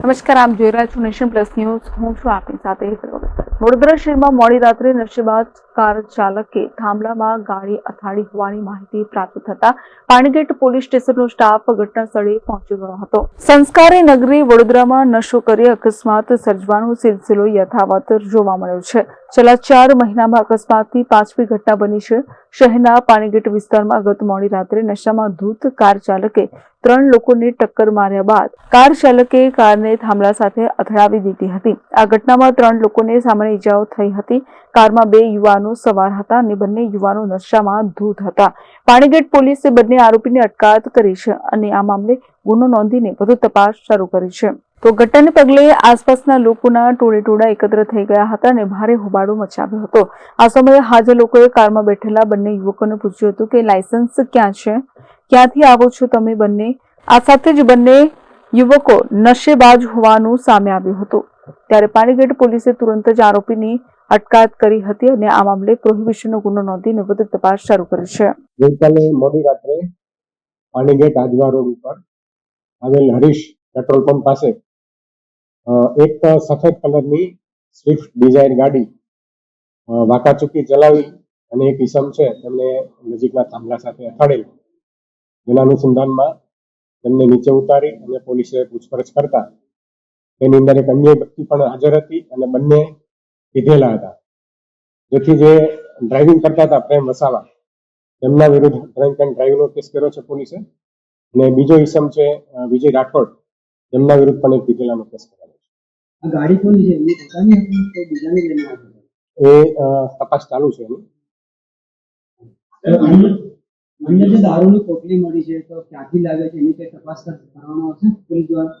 નમસ્કાર, આપ જોઈ રહ્યા છો નેશન પ્લસ ન્યૂઝ. હું છું આપની સાથે વડોદરા શહેરમાં મોડી રાત્રે નશીબાદ કાર ચાલકે થાંભલામાં ગાડી અથાડી હોવાની માહિતી પ્રાપ્ત થતા પાણીગેટ પોલીસ સ્ટેશનનો સ્ટાફ ઘટના સ્થળે પહોંચી ગયો હતો. સંસ્કારી નગરી વડોદરામાં નશો કરી અકસ્માત સર્જવાનો સિલસિલો યથાવત જોવા મળ્યો છે. છેલ્લા ચાર મહિનામાં અકસ્માતની પાંચમી ઘટના બની છે. શહેરના પાણીગેટ વિસ્તારમાં ગત મોડી રાત્રે નશામાં ધૂત કાર ચાલકે ત્રણ લોકોને ટક્કર માર્યા બાદ કાર ચાલકે કારને થાંભલા સાથે અથડાવી દીધી હતી. આ ઘટનામાં ત્રણ લોકોને સામાન્ય ઈજાઓ થઈ હતી. કારમાં બે યુવાનો સવાર હતા અને બંને યુવાનો નશામાં ધૂત હતા. પાણીગેટ પોલીસે બંને આરોપીની અટકાયત કરી છે અને આ મામલે ગુનો નોંધીને વધુ તપાસ શરૂ કરી છે. તો ઘટનાને પગલે આસપાસના લોકોના ટોળે ટોળા એકત્ર થઈ ગયા હતા અને ભારે હોબાળો મચાવ્યો હતો. આ સમયે હાજર લોકોએ કારમાં બેઠેલા બંને યુવકોને પૂછ્યું હતું કે લાયસન્સ ક્યાં છે? ક્યાંથી આવો છો તમે બંને? આ સાથે જ બંને યુવકો નશેબાજ હોવાનું સામે આવ્યું હતું. ત્યારે પાણીગેટ પોલીસે તુરંત જ આરોપીની અટકાયત કરી હતી અને આ મામલે પ્રોહિબિશનનો ગુનો નોંધીને વધુ તપાસ શરૂ કરી છે. ગઈકાલે મોડી રાત્રે પાણીગેટ આજવા રોડ ઉપર આવેલ હરીશ પેટ્રોલ પંપ પાસે એક સફેદ કલરની સ્વિફ્ટ ડિઝાયર ગાડી વાકાચૂકી ચલાવી અને એક ઈસમ છે તેમણે નજીકના થાંભલા સાથે અથાડેલ જેના અનુસંધાનમાં તેમને નીચે ઉતારી અને પોલીસે પૂછપરછ કરતા તેની અંદર એક અન્ય વ્યક્તિ પણ હાજર હતી અને બંને પીધેલા હતા. જેથી જે ડ્રાઇવિંગ કરતા હતા પ્રેમ વસાવા તેમના વિરુદ્ધ ડ્રંક એન્ડ ડ્રાઈવનો કેસ કર્યો છે પોલીસે. અને બીજો ઇસમ છે વિજય રાઠોડ તેમના વિરુદ્ધ પણ એક પીધેલાનો કેસ કરેલો આ ગાડી કોની છે? એમની પોતાની હતી કે બીજાની લઈને એ તપાસ ચાલુ છે એની. અન્ય જે દારૂની પોટલી મળી છે તો ક્યાંથી લાગે છે એની કઈ તપાસ કર- કરવામાં આવશે પોલીસ દ્વારા?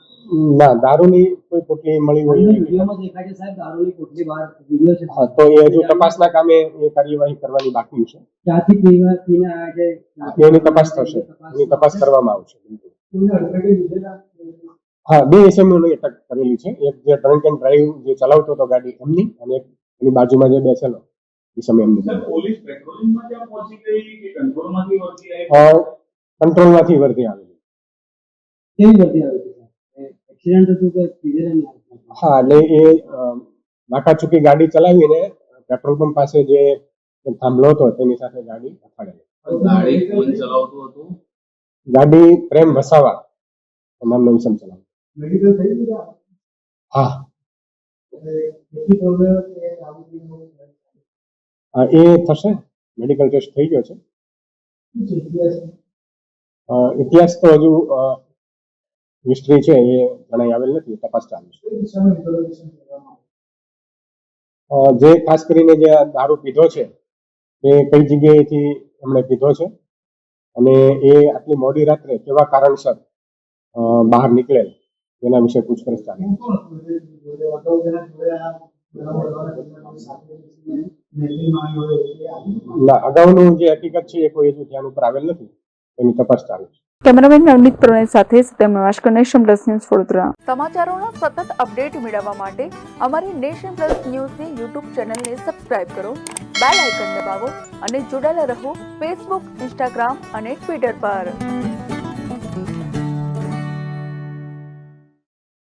ના દારૂની કોઈ પોટલી મળી હોય વિડીયોમાં દેખાય છે સાહેબ દારૂની પોટલી બહાર વીડિયો છે. હા તો એ હજુ તપાસના કામે એ કાર્યવાહી કરવાની બાકી છે. ક્યાંથી પીવા પીને આવ્યા છે? એની તપાસ થશે. એની તપાસ કરવામાં આવશે હા બે એસએમઓની અટક કરેલી છે. એક જે ડ્રંક એન્ડ ડ્રાઈવ જે ચલાવતો હતો ગાડી એમની અને એક એની બાજુમાં જે બેસેલો. એ સમય પોલીસ પેટ્રોલિંગમાં ત્યાં પહોંચી ગઈ? કે કંટ્રોલમાંથી વર્તી આવી? કંટ્રોલમાંથી વર્તી આવેલી. કેવી વર્તી આવે એક્સિડન્ટ હતું કે પીધેલાની હા એટલે એ નાકાચૂકી ગાડી ચલાવીને પેટ્રોલ પંપ પાસે જે થાંભલો હતો તેની સાથે ગાડી અથાડેલી ગાડી કોણ ચલાવતું હતું? ગાડી પ્રેમ વસાવા તમામ નવીસમ ચલાવ મેડિકલ થઈ ગયું હા કેટલી પ્રોબ્લેમ છે આરોપીનો? અ, એ થશે? મેડિકલ ટેસ્ટ થઈ ગયો છે? ઇતિહાસ? તો હજુ હિસ્ટ્રી છે, એ જણાઈ આવેલ નથી તપાસ ચાલુ છે. જે ખાસ કરીને જે દારૂ પીધો છે, એ કઈ જગ્યાએથી એમણે પીધો છે? અને એ આટલી મોડી રાત્રે કેવા કારણસર બહાર નીકળેલ? એના વિશે પૂછપરછ ચાલે ના અગાઉનું જે હકીકત છે એ કોઈ હજુ ધ્યાન ઉપર આવેલ નથી. એની તપાસ ચાલુ છે. કેમેરામેન નવનીત પ્રણય સાથે Satyam Navash Nation Plus News Vadodara. સમાચારોના સતત અપડેટ મેળવવા માટે અમારી નેશન પ્લસ ન્યૂઝની યુટ્યુબ ચેનલને સબસ્ક્રાઇબ કરો બેલ આઇકન દબાવો અને જોડાયેલા રહો ફેસબુક ઇન્સ્ટાગ્રામ અને ટ્વિટર પર.